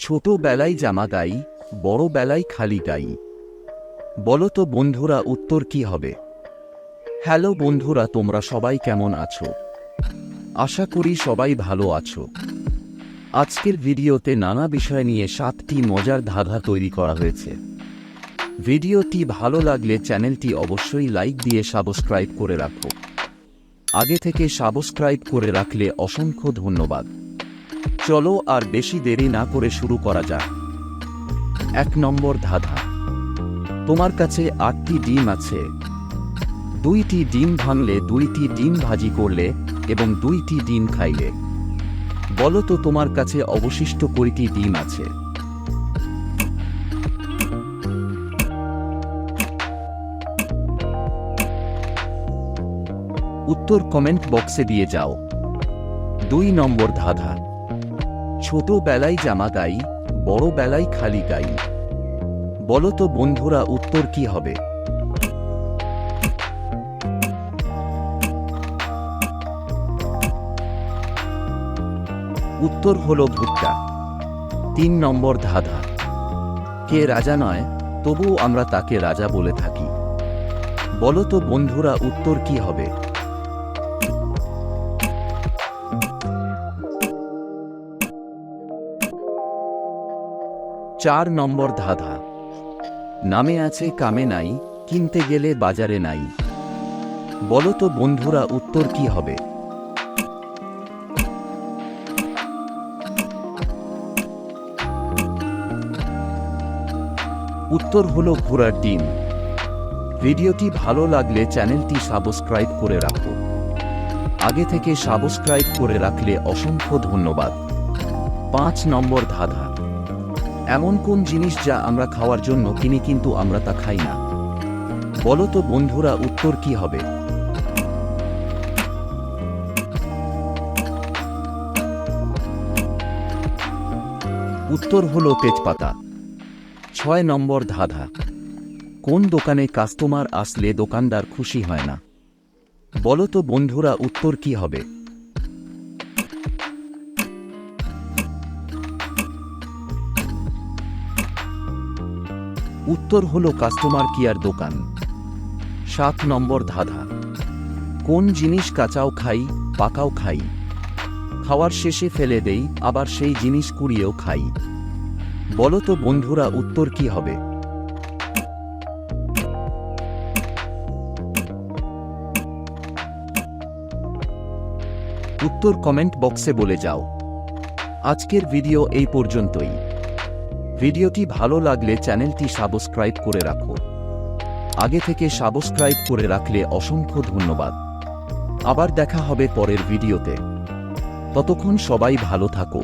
ছোট বেলায় জামা গাই বড় বেলায় খালি গাই বলো তো বন্ধুরা, উত্তর কি হবে? হ্যালো বন্ধুরা, তোমরা সবাই কেমন আছো? আশা করি সবাই ভালো আছো। আজকের ভিডিওতে নানা বিষয় নিয়ে সাতটি মজার ধাঁধা তৈরি করা হয়েছে। ভিডিওটি ভালো লাগলে চ্যানেলটি অবশ্যই লাইক দিয়ে সাবস্ক্রাইব করে রাখো। আগে থেকে সাবস্ক্রাইব করে রাখলে অসংখ্য ধন্যবাদ। চলো আর বেশি দেরি না করে শুরু করা যাক। এক নম্বর ধাঁধা। তোমার কাছে আটটি ডিম আছে। দুইটি ডিম ভাঙলে দুইটি ডিম ভাজি করলে এবং দুইটি ডিম খাইলে। বলো তো তোমার কাছে অবশিষ্ট কয়টি ডিম আছে। উত্তর কমেন্ট বক্সে দিয়ে যাও। দুই নম্বর ধাঁধা। ছোট বেলায় জামা গাই বড় বেলায় খালি গাই। বলো তো বন্ধুরা, উত্তর কি হবে? উত্তর হলো ভুট্টা। তিন নম্বর ধাঁধা। কে রাজা নয়, তবুও আমরা তাকে রাজা বলে থাকি। বলো তো বন্ধুরা, উত্তর কি হবে? চার নম্বর ধাঁধা। নামে আছে কামে নাই, কিনতে গেলে বাজারে নাই। বলো তো বন্ধুরা, উত্তর কি হবে? উত্তর হলো ঘোড়ার ডিম। ভিডিওটি ভালো লাগলে চ্যানেলটি সাবস্ক্রাইব করে রাখো। আগে থেকে সাবস্ক্রাইব করে রাখলে অসংখ্য ধন্যবাদ। পাঁচ নম্বর ধাঁধা। এমন কোন জিনিস যা আমরা খাওয়ার জন্য কিনি কিন্তু আমরা তা খাই না। বলো তো বন্ধুরা, উত্তর কি হবে? উত্তর হলো তেজপাতা। ছয় নম্বর ধাঁধা। কোন দোকানে কাস্টমার আসলে দোকানদার খুশি হয় না? বলো তো বন্ধুরা, উত্তর কি হবে? উত্তর হলো কাস্টমার কেয়ার দোকান। সাত নম্বর ধাঁধা। কোন জিনিস কাঁচাও খাই, পাকাও খাই। খাওয়ার শেষে ফেলে দেই, আবার সেই জিনিস কুড়িয়েও খাই। বলো তো বন্ধুরা উত্তর কি হবে? উত্তর কমেন্ট বক্সে বলে যাও। আজকের ভিডিও এই পর্যন্তই। ভিডিওটি ভালো লাগলে চ্যানেলটি সাবস্ক্রাইব করে রাখো। আগে থেকে সাবস্ক্রাইব করে রাখলে অসংখ্য ধন্যবাদ। আবার দেখা হবে পরের ভিডিওতে। ততক্ষণ সবাই ভালো থাকো।